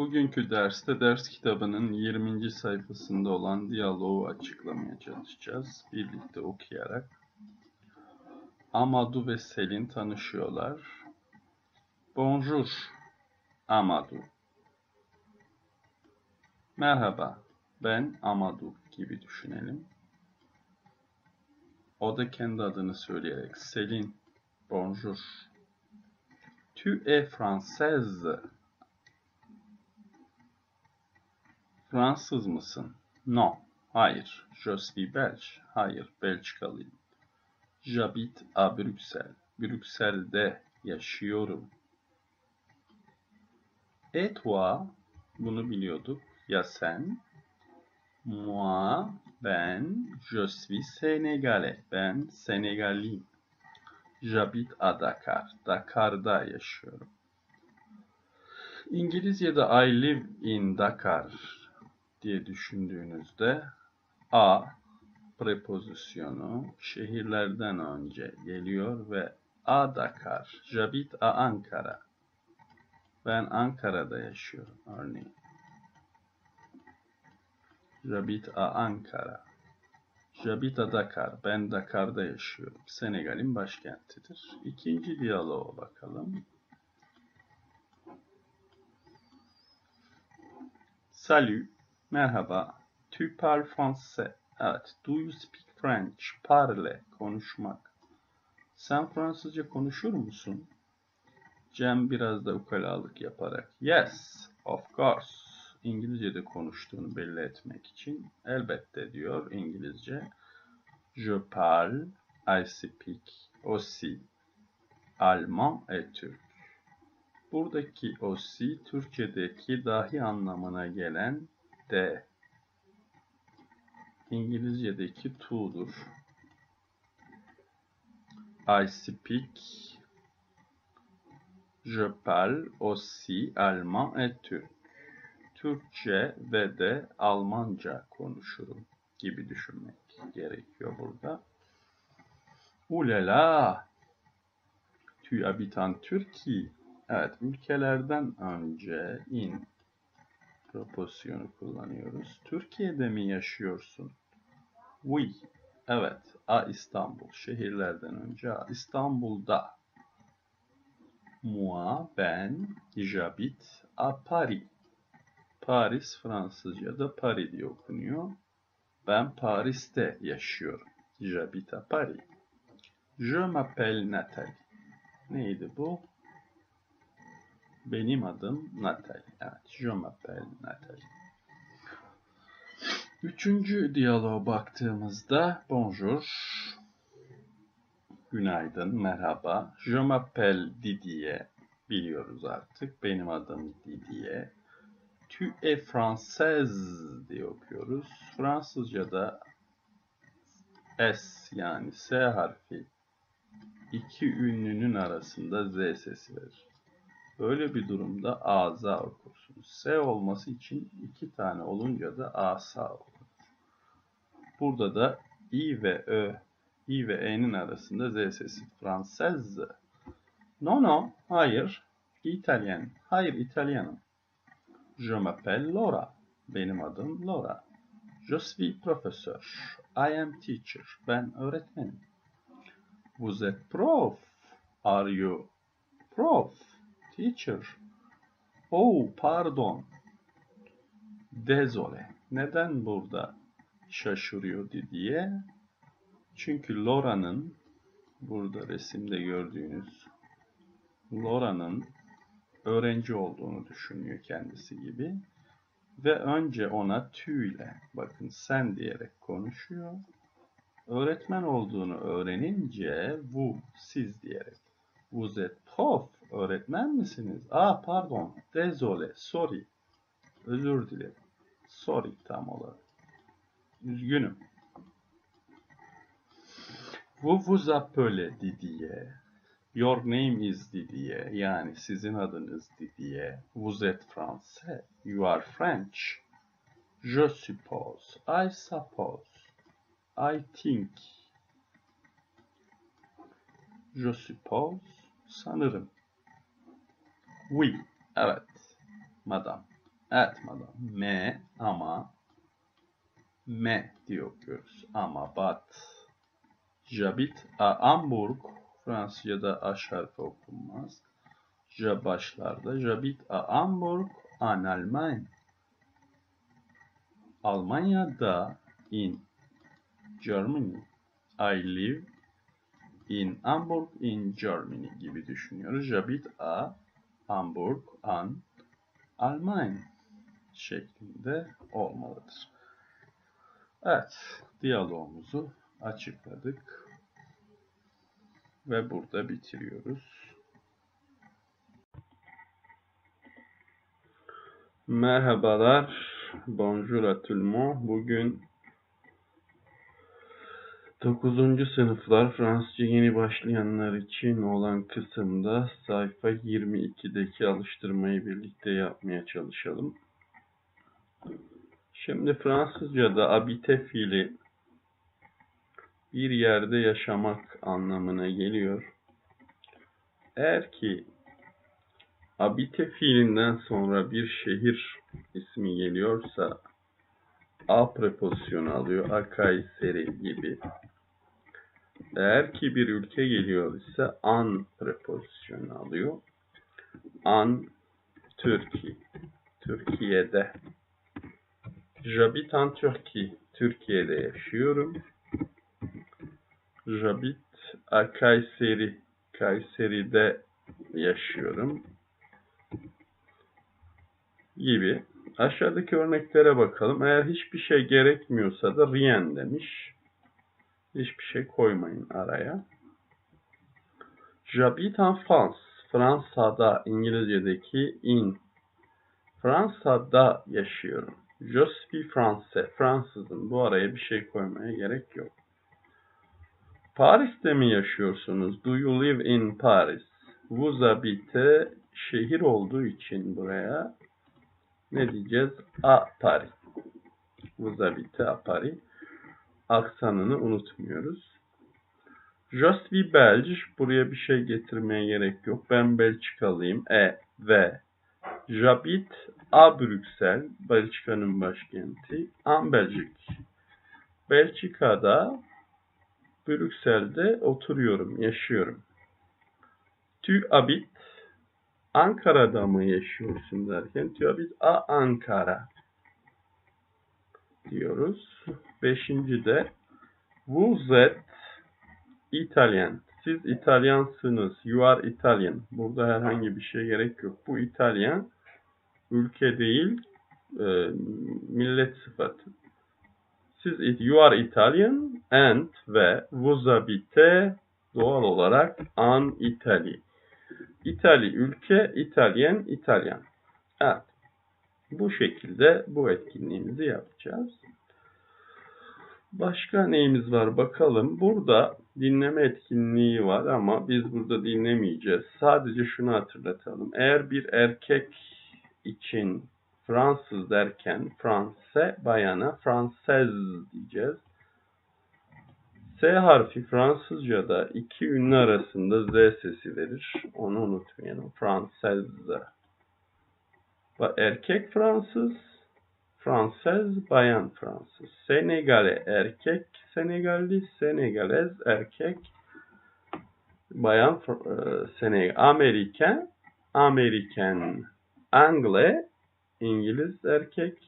Bugünkü derste ders kitabının 20. sayfasında olan diyaloğu açıklamaya çalışacağız. Birlikte okuyarak. Amadou ve Selin tanışıyorlar. Bonjour Amadou. Merhaba, ben Amadou gibi düşünelim. O da kendi adını söyleyerek Selin, bonjour. Tu es française. Fransız mısın? No. Hayır. Je suis belge. Hayır. Belçikalıyım. J'habite à Bruxelles. Brüksel'de yaşıyorum. Et toi? Bunu biliyorduk. Ya sen? Moi, ben, je suis sénégalais. Ben Senegaliyim. J'habite à Dakar. Dakar'da yaşıyorum. İngilizce'de I live in Dakar diye düşündüğünüzde a prepozisyonu şehirlerden önce geliyor ve a Dakar, J'habite à Ankara. Ben Ankara'da yaşıyorum örneğin. J'habite à Ankara. J'habite à Dakar. Ben Dakar'da yaşıyorum. Senegal'in başkentidir. İkinci diyaloğa bakalım. Salut. Merhaba. Tu parles français. Evet. Do you speak French? Parle. Konuşmak. Sen Fransızca konuşur musun? Cem biraz da ukalalık yaparak. Yes, of course. İngilizce'de konuştuğunu belli etmek için elbette diyor İngilizce. Je parle, I speak aussi allemand et türk. Buradaki aussi Türkçedeki dahi anlamına gelen de. İngilizce'deki to'dur. I speak, je parle aussi allemand et türk. Türkçe ve de Almanca konuşurum gibi düşünmek gerekiyor burada. Ulala, tu habites en Turquie. Evet, ülkelerden önce in proporsiyonu kullanıyoruz. Türkiye'de mi yaşıyorsun? Oui, evet. A İstanbul, şehirlerden önce A İstanbul'da. Moi, ben, j'habite à Paris. Paris Fransızca'da Paris diye okunuyor. Ben Paris'te yaşıyorum. J'habite à Paris. Je m'appelle Nathalie. Neydi bu? Benim adım Nathalie. Evet, je m'appelle Nathalie. Üçüncü diyaloğa baktığımızda bonjour, günaydın, merhaba. Je m'appelle Didier, biliyoruz artık. Benim adım Didier. Tu es française diye okuyoruz. Fransızca'da S yani S harfi iki ünlünün arasında Z sesi verir. Böyle bir durumda ağza okursunuz. S olması için iki tane olunca da asa olur. Burada da i ve ö, i ve e'nin arasında z sesi. Fransız. No no, hayır. İtalyan. Hayır, İtalyanım. Je m'appelle Laura. Benim adım Laura. Je suis professeur. I am teacher. Ben öğretmenim. Vous êtes prof. Are you prof? Teacher. Oh, pardon. Désolé. Neden burada şaşırıyor diye? Çünkü Laura'nın burada resimde gördüğünüz Laura'nın öğrenci olduğunu düşünüyor kendisi gibi ve önce ona tü ile bakın sen diyerek konuşuyor. Öğretmen olduğunu öğrenince bu siz diyerek Vous êtes prof. Öğretmen misiniz? Ah pardon. Désolé. Sorry. Özür dilerim. Sorry tam olarak. Üzgünüm. Vous vous appelez Didier. Your name is Didier. Yani sizin adınız Didier. Vous êtes français. You are French. Je suppose. I suppose. I think. Je suppose. Sanırım. Oui. Evet. Madam. Evet madam. Me ama me diye okuyoruz. Ama but J'habite à Hamburg Fransızca'da A harfi okunmaz. J başlarda. J'habite à Hamburg en Allemagne. Almanya'da in Germany. I live in Hamburg in Germany gibi düşünüyoruz. J'habite à Hamburg en Allemagne şeklinde olmalıdır. Evet, diyalogumuzu açıkladık ve burada bitiriyoruz. Merhabalar, bonjour à tout le monde. Bugün 9. sınıflar Fransızca yeni başlayanlar için olan kısımda sayfa 22'deki alıştırmayı birlikte yapmaya çalışalım. Şimdi Fransızca'da habite fiili bir yerde yaşamak anlamına geliyor. Eğer ki habite fiilinden sonra bir şehir ismi geliyorsa a prepozisyonu alıyor. A Kayseri gibi. Eğer ki bir ülke geliyor ise an prepozisyonu alıyor. An Türkiye. Türkiye'de. J'habite en Turquie. Türkiye'de yaşıyorum. J'habite à Kayseri. Kayseri'de yaşıyorum. Gibi. Aşağıdaki örneklere bakalım. Eğer hiçbir şey gerekmiyorsa da rien demiş. Hiçbir şey koymayın araya. J'habite en France. Fransa'da İngilizce'deki in. Fransa'da yaşıyorum. Je suis français. Fransızım. Bu araya bir şey koymaya gerek yok. Paris'te mi yaşıyorsunuz? Do you live in Paris? Vous habitez şehir olduğu için buraya ne diyeceğiz? A Paris. Vous habitez à Paris. Aksanını unutmuyoruz. Je suis belge. Buraya bir şey getirmeye gerek yok. Ben Belçikalıyım. E ve J'habite à Bruxelles. Belçika'nın başkenti. En Belgique. Belçika'da Brüksel'de oturuyorum, yaşıyorum. Tu habites Ankara'da mı yaşıyorsun derken tu habites à Ankara diyoruz. Beşinci de êtes İtalyan. Siz İtalyansınız. You are Italian. Burada herhangi bir şey gerek yok. Bu İtalyan ülke değil e, millet sıfatı. Siz you are Italian and ve vous habitez doğal olarak an Italy. İtali ülke, İtalyan, İtalyan. Evet. Bu şekilde bu etkinliğimizi yapacağız. Başka neyimiz var bakalım. Burada dinleme etkinliği var ama biz burada dinlemeyeceğiz. Sadece şunu hatırlatalım. Eğer bir erkek için Fransız derken Franse bayana Fransez diyeceğiz. S harfi Fransızca'da iki ünlü arasında Z sesi verir. Onu unutmayalım. Fransez. Erkek Fransız, Fransız, bayan Fransız. Senegale erkek Senegalli, Senegalez erkek, bayan e, Senegal. Amerikan, Amerikan. Angle, İngiliz erkek,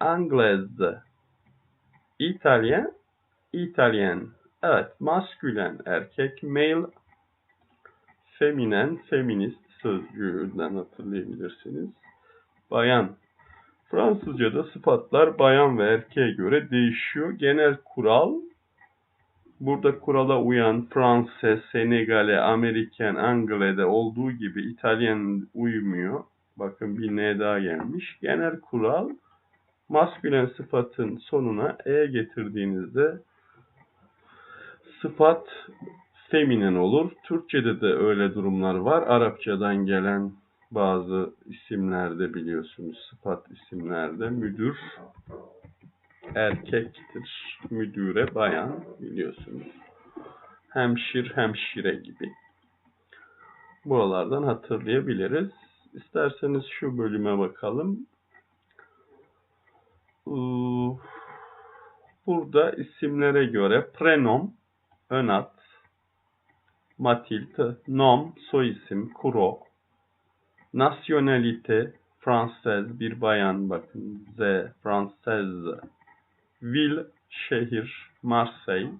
Anglez. İtalyan, İtalyan. Evet, maskülen erkek, male, feminen, feminist sözcüğünden hatırlayabilirsiniz. Bayan. Fransızca'da sıfatlar bayan ve erkeğe göre değişiyor. Genel kural, burada kurala uyan Fransa, Senegale, Amerikan, Angle'de olduğu gibi İtalyan uymuyor. Bakın bir ne daha gelmiş. Genel kural maskülen sıfatın sonuna e getirdiğinizde sıfat feminen olur. Türkçe'de de öyle durumlar var. Arapçadan gelen bazı isimlerde biliyorsunuz sıfat isimlerde müdür erkektir. Müdüre bayan biliyorsunuz. Hemşir, hemşire gibi. Buralardan hatırlayabiliriz. İsterseniz şu bölüme bakalım. Burada isimlere göre prenom, ön ad, Mathilde, nom, soyisim, Kuro, nasyonalite, Fransız, bir bayan bakın, Z, Fransız, Vil, şehir, Marseille,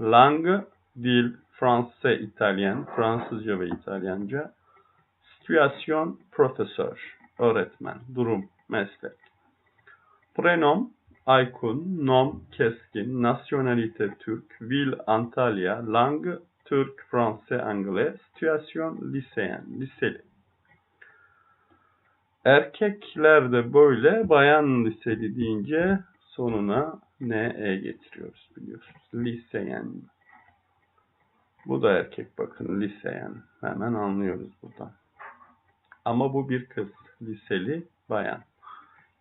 langue, dil, Fransız, İtalyan, Fransızca ve İtalyanca, Situation, profesör, öğretmen, durum, meslek. Prenom, Aykun, nom, keskin, nasyonalite Türk, vil, Antalya, langue, Türk, Fransız, Anglais, situation, liseyen, liseli. Erkekler de böyle, bayan liseli deyince sonuna ne e getiriyoruz biliyorsunuz. Liseyen. Bu da erkek bakın liseyen. Hemen anlıyoruz buradan. Ama bu bir kız. Liseli bayan.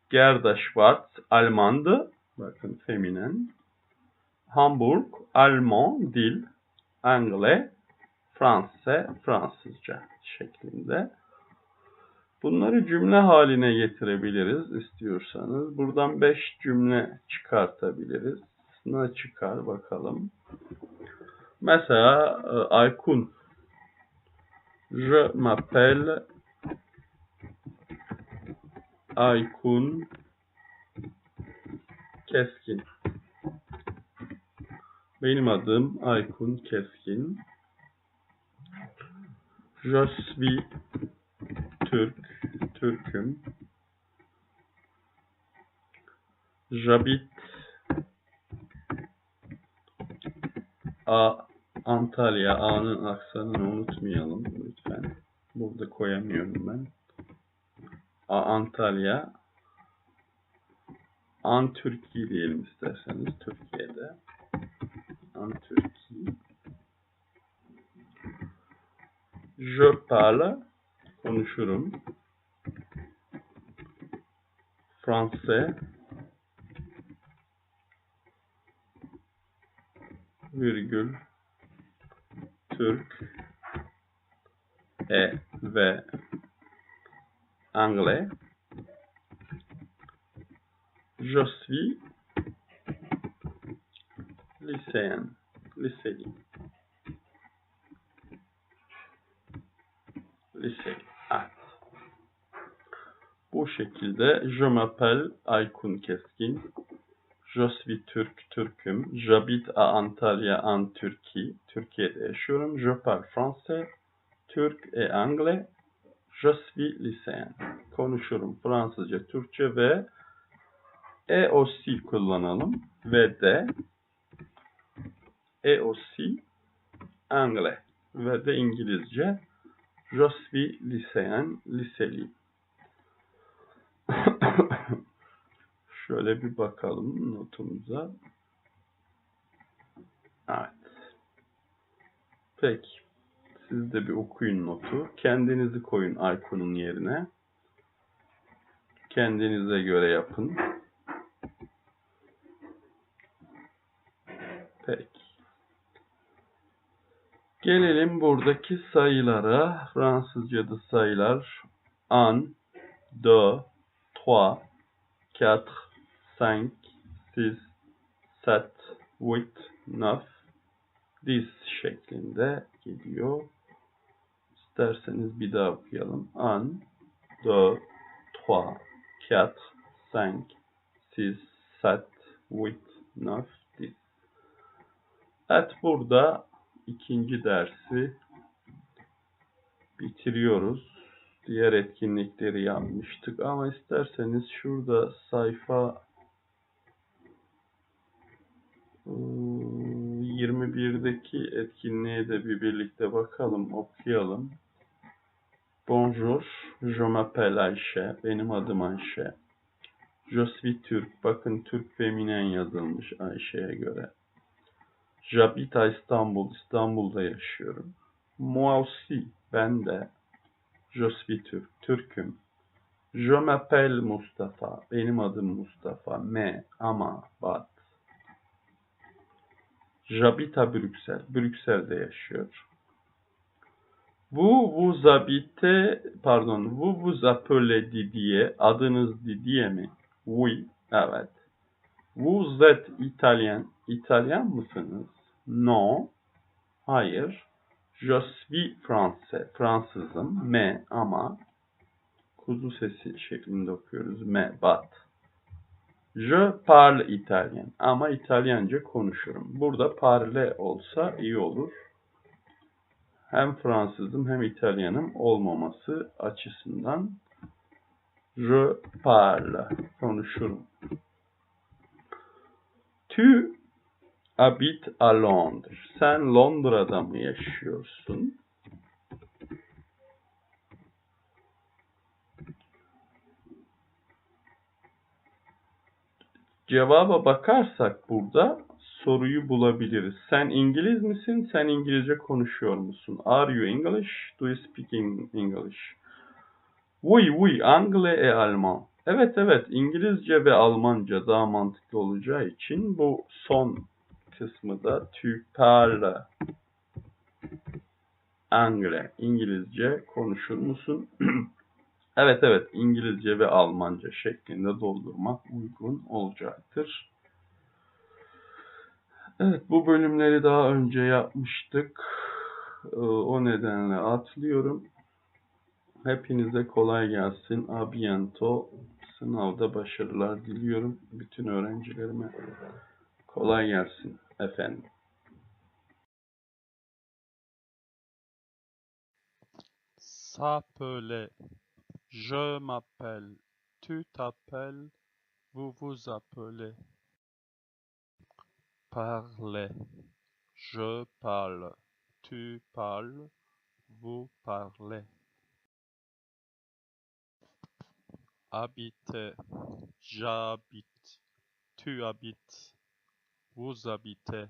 Gerda Schwarz Almandı. Bakın feminen. Hamburg Alman dil. Angle Fransa Fransızca şeklinde. Bunları cümle haline getirebiliriz istiyorsanız. Buradan 5 cümle çıkartabiliriz. Ne çıkar bakalım. Mesela e, Aykun Je m'appelle Aykun Keskin. Benim adım Aykun Keskin. Je suis Türk, Türküm. J'habite A Antalya A'nın aksanını unutmayalım lütfen. Burada koyamıyorum ben. A Antalya An Türkiye diyelim isterseniz Türkiye'de. An Türkiye. Je parle konuşurum. Fransız virgül Türk e ve anglais. Je suis lycéen, liseli. Liseli. Şekilde je m'appelle Aykun Keskin. Je suis Türk, Türküm. J'habite à Antalya, en Türkiye. Türkiye'de yaşıyorum. Je parle français, Türk et anglais. Je suis lycéen. Konuşurum Fransızca, Türkçe ve e aussi kullanalım. Ve de e aussi anglais ve de İngilizce. Je suis lycéen, liseli. Şöyle bir bakalım notumuza. Evet. Peki. Siz de bir okuyun notu. Kendinizi koyun Aykun'un yerine. Kendinize göre yapın. Peki. Gelelim buradaki sayılara. Fransızca'da sayılar un, deux, trois, quatre, cinq, six, sept, huit, neuf, dix şeklinde geliyor. İsterseniz bir daha okuyalım. Un, deux, trois, quatre, cinq, six, sept, huit, neuf, dix. Evet burada ikinci dersi bitiriyoruz. Diğer etkinlikleri yapmıştık ama isterseniz şurada sayfa 21'deki etkinliğe de bir birlikte bakalım, okuyalım. Bonjour, je m'appelle Ayşe. Benim adım Ayşe. Je suis Türk. Bakın Türk feminen yazılmış Ayşe'ye göre. J'habite İstanbul. İstanbul'da yaşıyorum. Moi aussi. Ben de. Je suis Türk. Türküm. Je m'appelle Mustafa. Benim adım Mustafa. Me, ama, but. À Bruxelles. Brüksel'de yaşıyor. Vous vous habitez, pardon, vous vous appelez Didier. Adınız Didier mi? Oui, Evet. Vous êtes italien. İtalyan mısınız? No. Hayır. Je suis français. Fransızım. Mais ama kuzu sesi şeklinde okuyoruz. Mais but. Je parle italien. Ama İtalyanca konuşurum. Burada parle olsa iyi olur. Hem Fransızım hem İtalyanım olmaması açısından je parle. Konuşurum. Tu habites à Londres. Sen Londra'da mı yaşıyorsun? Cevaba bakarsak burada soruyu bulabiliriz. Sen İngiliz misin? Sen İngilizce konuşuyor musun? Are you English? Do you speak English? Oui, oui, anglais et allemand. Evet, evet, İngilizce ve Almanca daha mantıklı olacağı için bu son kısmı da tu parles anglais, İngilizce konuşur musun? evet, evet, İngilizce ve Almanca şeklinde doldurmak uygun olacaktır. Evet, bu bölümleri daha önce yapmıştık. Ee, O nedenle atlıyorum. Hepinize kolay gelsin. A biento. Sınavda başarılar diliyorum. Bütün öğrencilerime kolay gelsin efendim. S'appeler. Je m'appelle. Tu t'appelles. Vous vous appelez. Parler. Je parle. Tu parles. Vous parlez. Habiter. J'habite. Tu habites. Vous habitez.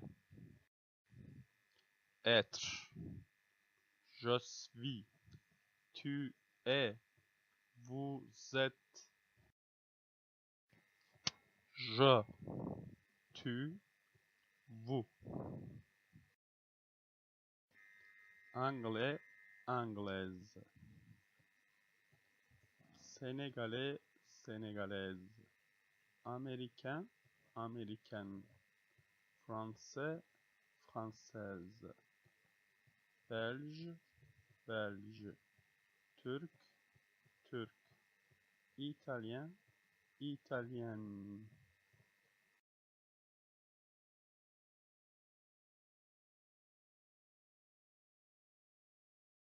Être. Je suis. Tu es. Vous êtes. Je. Tu. Vous. Anglais. Anglaise. Sénégalais. Sénégalaise. Américain. Américaine. Français. Française. Belge. Belge. Turc. Italien. Italienne.